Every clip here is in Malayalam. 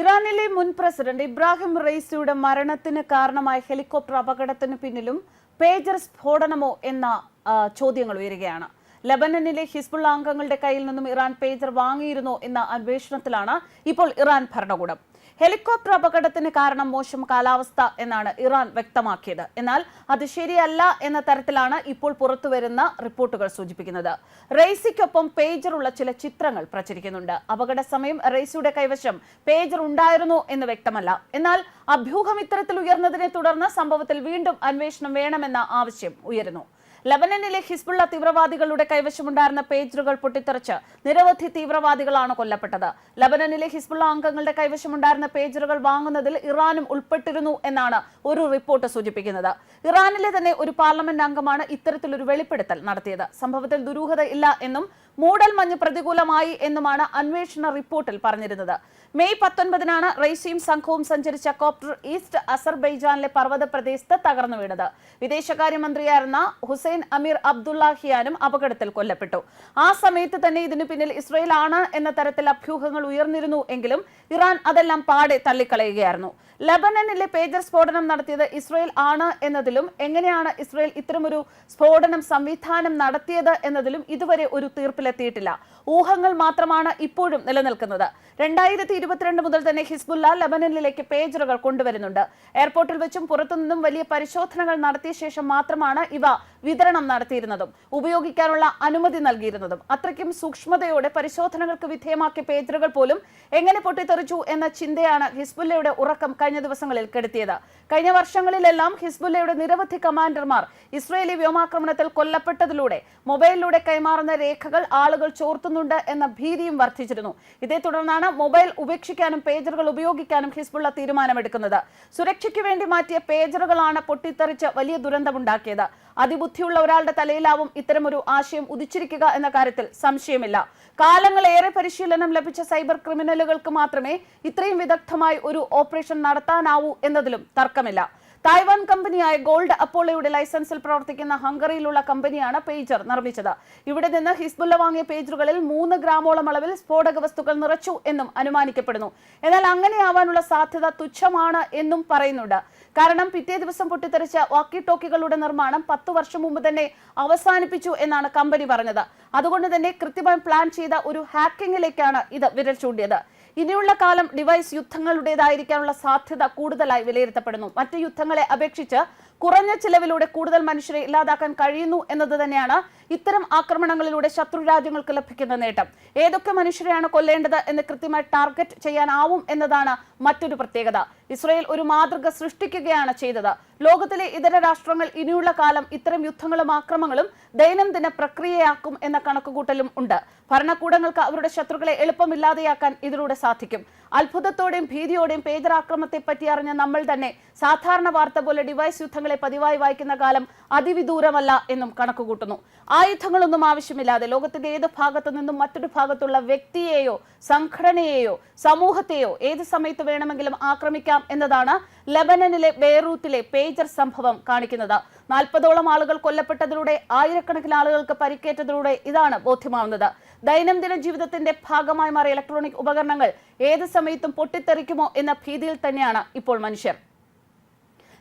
ഇറാനിലെ മുൻ പ്രസിഡന്റ് ഇബ്രാഹിം റെയ്സിയുടെ മരണത്തിന് കാരണമായ ഹെലികോപ്റ്റർ അപകടത്തിന് പിന്നിലും പേജർ സ്ഫോടനമോ എന്ന ചോദ്യങ്ങൾ ഉയരുകയാണ്. ലബനനിലെ ഹിസ്ബുള്ള അംഗങ്ങളുടെ കയ്യിൽ നിന്നും ഇറാൻ പേജർ വാങ്ങിയിരുന്നോ എന്ന അന്വേഷണത്തിലാണ് ഇപ്പോൾ ഇറാൻ ഭരണകൂടം. ഹെലികോപ്റ്റർ അപകടത്തിന് കാരണം മോശം കാലാവസ്ഥ എന്നാണ് ഇറാൻ വ്യക്തമാക്കിയത്. എന്നാൽ അത് ശരിയല്ല എന്ന തരത്തിലാണ് ഇപ്പോൾ പുറത്തുവരുന്ന റിപ്പോർട്ടുകൾ സൂചിപ്പിക്കുന്നത്. റെയ്സിക്കൊപ്പം ഉള്ള ചില ചിത്രങ്ങൾ പ്രചരിക്കുന്നുണ്ട്. അപകട സമയം റെയ്സിയുടെ കൈവശം പേജർ ഉണ്ടായിരുന്നു എന്ന് വ്യക്തമല്ല. എന്നാൽ അഭ്യൂഹം ഇത്തരത്തിൽ ഉയർന്നതിനെ തുടർന്ന് സംഭവത്തിൽ വീണ്ടും അന്വേഷണം വേണമെന്ന ആവശ്യം ഉയരുന്നു. ലബനനിലെ ഹിസ്ബുള്ള തീവ്രവാദികളുടെ കൈവശമുണ്ടായിരുന്ന പേജറുകൾ പൊട്ടിത്തെറിച്ച് നിരവധി തീവ്രവാദികളാണ് കൊല്ലപ്പെട്ടത്. ലബനനിലെ ഹിസ്ബുള്ള അംഗങ്ങളുടെ കൈവശമുണ്ടായിരുന്ന പേജറുകൾ വാങ്ങുന്നതിൽ ഇറാനും ഉൾപ്പെട്ടിരുന്നു എന്നാണ് ഒരു റിപ്പോർട്ട് സൂചിപ്പിക്കുന്നത്. ഇറാനിലെ തന്നെ ഒരു പാർലമെന്റ് അംഗമാണ് ഇത്തരത്തിലൊരു വെളിപ്പെടുത്തൽ നടത്തിയത്. സംഭവത്തിൽ ദുരൂഹത ഇല്ല എന്നും മൂടൽ മഞ്ഞ് പ്രതികൂലമായി എന്നുമാണ് അന്വേഷണ റിപ്പോർട്ടിൽ പറഞ്ഞിരുന്നത്. മെയ് പത്തൊൻപതിനാണ് റൈസിയും സംഘവും സഞ്ചരിച്ച കോപ്റ്റർ ഈസ്റ്റ് അസർബൈജാനിലെ പർവത പ്രദേശത്ത് തകർന്നു വീണത്. വിദേശകാര്യമന്ത്രിയായിരുന്ന ഹുസൈൻ അമീർ അബ്ദുല്ലാഹിയാനും അപകടത്തിൽ കൊല്ലപ്പെട്ടു. ആ സമയത്ത് തന്നെ ഇതിനു പിന്നിൽ ഇസ്രയേൽ ആണ് എന്ന തരത്തിൽ അഭ്യൂഹങ്ങൾ ഉയർന്നിരുന്നു എങ്കിലും ഇറാൻ അതെല്ലാം പാടെ തള്ളിക്കളയുകയായിരുന്നു. ലബനനിലെ പേജർ സ്ഫോടനം നടത്തിയത് ഇസ്രയേൽ ആണ് എന്നതിലും എങ്ങനെയാണ് ഇസ്രയേൽ ഇത്തരമൊരു സ്ഫോടനം സംവിധാനം നടത്തിയത് എന്നതിലും ഇതുവരെ ഒരു തീർപ്പിലെത്തിയിട്ടില്ല. ഊഹങ്ങൾ മാത്രമാണ് ഇപ്പോഴും നിലനിൽക്കുന്നത്. രണ്ടായിരത്തി ഇരുപത്തിരണ്ട് മുതൽ തന്നെ ഹിസ്ബുല്ല ലബനനിലേക്ക് പേജറുകൾ കൊണ്ടുവരുന്നുണ്ട്. എയർപോർട്ടിൽ വെച്ചും പുറത്തുനിന്നും വലിയ പരിശോധനകൾ നടത്തിയ ശേഷം മാത്രമാണ് ഇവ വിതരണം നടത്തിയിരുന്നതും ഉപയോഗിക്കാനുള്ള അനുമതി നൽകിയിരുന്നതും. അത്രയ്ക്കും സൂക്ഷ്മതയോടെ പരിശോധനകൾക്ക് വിധേയമാക്കിയ പേജറുകൾ പോലും എങ്ങനെ പൊട്ടിത്തെറിച്ചു എന്ന ചിന്തയാണ് ഹിസ്ബുല്ലയുടെ ഉറക്കം കഴിഞ്ഞ ദിവസങ്ങളിൽ കെടുത്തിയത്. കഴിഞ്ഞ വർഷങ്ങളിലെല്ലാം ഹിസ്ബുല്ലയുടെ നിരവധി കമാൻഡർമാർ ഇസ്രയേലി വ്യോമാക്രമണത്തിൽ കൊല്ലപ്പെട്ടതിലൂടെ മൊബൈലിലൂടെ കൈമാറുന്ന രേഖകൾ ആളുകൾ ചോർത്തുന്നുണ്ട് എന്ന ഭീതിയും വർദ്ധിച്ചിരുന്നു. ഇതേ തുടർന്നാണ് മൊബൈൽ ഉപേക്ഷിക്കാനും പേജറുകൾ ഉപയോഗിക്കാനും ഹിസ്ബുള്ള തീരുമാനമെടുക്കുന്നത്. സുരക്ഷയ്ക്ക് വേണ്ടി മാറ്റിയ പേജറുകളാണ് പൊട്ടിത്തെറിച്ച് വലിയ ദുരന്തമുണ്ടാക്കിയത്. അതിബുദ്ധിയുള്ള ഒരാളുടെ തലയിലാവും ഇത്തരമൊരു ആശയം ഉദിച്ചിരിക്കുക എന്ന കാര്യത്തിൽ സംശയമില്ല. കാലങ്ങളേറെ പരിശീലനം ലഭിച്ച സൈബർ ക്രിമിനലുകൾക്ക് മാത്രമേ ഇത്രയും വിദഗ്ധമായി ഒരു ഓപ്പറേഷൻ നടത്താനാവൂ എന്നതിലും തർക്കമില്ല. തായ്വാൻ കമ്പനിയായ ഗോൾഡ് അപ്പോളയുടെ ലൈസൻസിൽ പ്രവർത്തിക്കുന്ന ഹംഗറിയിലുള്ള കമ്പനിയാണ് പേജർ നിർമ്മിച്ചത്. ഇവിടെ നിന്ന് ഹിസ്ബുല്ല വാങ്ങിയ പേജറുകളിൽ മൂന്ന് ഗ്രാമോളം അളവിൽ സ്ഫോടക വസ്തുക്കൾ നിറച്ചു എന്നും അനുമാനിക്കപ്പെടുന്നു. എന്നാൽ അങ്ങനെയാവാനുള്ള സാധ്യത തുച്ഛമാണ് എന്നും പറയുന്നുണ്ട്. കാരണം പിറ്റേ ദിവസം പൊട്ടിത്തെറിച്ച വാക്കി ടോക്കികളുടെ നിർമ്മാണം പത്ത് വർഷം മുമ്പ് തന്നെ അവസാനിപ്പിച്ചു എന്നാണ് കമ്പനി പറഞ്ഞത്. അതുകൊണ്ട് തന്നെ കൃത്യമായി പ്ലാൻ ചെയ്ത ഒരു ഹാക്കിങ്ങിലേക്കാണ് ഇത് വിരൽ ചൂണ്ടിയത്. ഇനിയുള്ള കാലം ഡിവൈസ് യുദ്ധങ്ങളുടേതായിരിക്കാനുള്ള സാധ്യത കൂടുതലായി വിലയിരുത്തപ്പെടുന്നു. മറ്റ് യുദ്ധങ്ങളെ അപേക്ഷിച്ച് കുറഞ്ഞ ചിലവിലൂടെ കൂടുതൽ മനുഷ്യരെ ഇല്ലാതാക്കാൻ കഴിയുന്നു എന്നത് തന്നെയാണ് ഇത്തരം ആക്രമണങ്ങളിലൂടെ ശത്രു രാജ്യങ്ങൾക്ക് ലഭിക്കുന്ന നേട്ടം. ഏതൊക്കെ മനുഷ്യരെയാണ് കൊല്ലേണ്ടത് എന്ന് കൃത്യമായി ടാർഗറ്റ് ചെയ്യാനാവും എന്നതാണ് മറ്റൊരു പ്രത്യേകത. ഇസ്രയേൽ ഒരു മാതൃക സൃഷ്ടിക്കുകയാണ് ചെയ്തത്. ലോകത്തിലെ ഇതര രാഷ്ട്രങ്ങൾ ഇനിയുള്ള കാലം ഇത്തരം യുദ്ധങ്ങളും ആക്രമണങ്ങളും ദൈനംദിന പ്രക്രിയയാക്കും എന്ന കണക്കുകൂട്ടലും ഉണ്ട്. ഭരണകൂടങ്ങൾക്ക് അവരുടെ ശത്രുക്കളെ എളുപ്പമില്ലാതെയാക്കാൻ ഇതിലൂടെ സാധിക്കും. അത്ഭുതത്തോടെയും ഭീതിയോടെയും പേജർ പറ്റി അറിഞ്ഞ നമ്മൾ തന്നെ സാധാരണ വാർത്ത പോലെ ഡിവൈസ് യുദ്ധങ്ങളെ പതിവായി വായിക്കുന്ന കാലം അതിവിദൂരമല്ല എന്നും കണക്കുകൂട്ടുന്നു. ആയുധങ്ങളൊന്നും ആവശ്യമില്ലാതെ ലോകത്തിന്റെ ഏത് ഭാഗത്തു നിന്നും മറ്റൊരു ഭാഗത്തുള്ള വ്യക്തിയെയോ സംഘടനയെയോ സമൂഹത്തെയോ ഏത് സമയത്ത് വേണമെങ്കിലും ആക്രമിക്കാം എന്നതാണ് ലബനനിലെ ബെയ്റൂത്തിലെ പേജർ സംഭവം കാണിക്കുന്നത്. നാൽപ്പതോളം ആളുകൾ കൊല്ലപ്പെട്ടതിലൂടെ ആയിരക്കണക്കിന് ആളുകൾക്ക് പരിക്കേറ്റതിലൂടെ ഇതാണ് ബോധ്യമാവുന്നത്. ദൈനംദിന ജീവിതത്തിന്റെ ഭാഗമായി മാറിയ ഇലക്ട്രോണിക് ഉപകരണങ്ങൾ ഏത് സമയത്തും പൊട്ടിത്തെറിക്കുമോ എന്ന ഭീതിയിൽ തന്നെയാണ് ഇപ്പോൾ മനുഷ്യർ.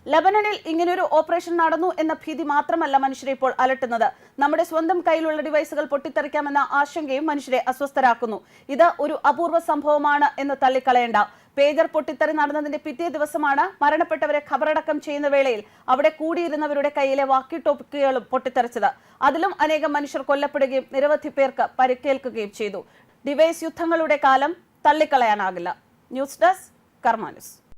ലബനനിൽ ഇങ്ങനൊരു ഓപ്പറേഷൻ നടന്നു എന്ന ഭീതി മാത്രമല്ല മനുഷ്യരെ ഇപ്പോൾ അലട്ടുന്നത്. നമ്മുടെ സ്വന്തം കയ്യിലുള്ള ഡിവൈസുകൾ പൊട്ടിത്തെറിക്കാമെന്ന ആശങ്കയും മനുഷ്യരെ അസ്വസ്ഥരാക്കുന്നു. ഇത് ഒരു അപൂർവ സംഭവമാണ് എന്ന് തള്ളിക്കളയേണ്ട. പേജർ പൊട്ടിത്തെറി നടന്നതിന്റെ പിറ്റേ ദിവസമാണ് മരണപ്പെട്ടവരെ ഖബറടക്കം ചെയ്യുന്ന വേളയിൽ അവിടെ കൂടിയിരുന്നവരുടെ കയ്യിലെ വാക്കി ടോപ്പിക്കുകളും പൊട്ടിത്തെറിച്ചത്. അതിലും അനേകം മനുഷ്യർ കൊല്ലപ്പെടുകയും നിരവധി പേർക്ക് പരിക്കേൽക്കുകയും ചെയ്തു. ഡിവൈസ് യുദ്ധങ്ങളുടെ കാലം തള്ളിക്കളയാനാകില്ല. News desk കർമാനുസ്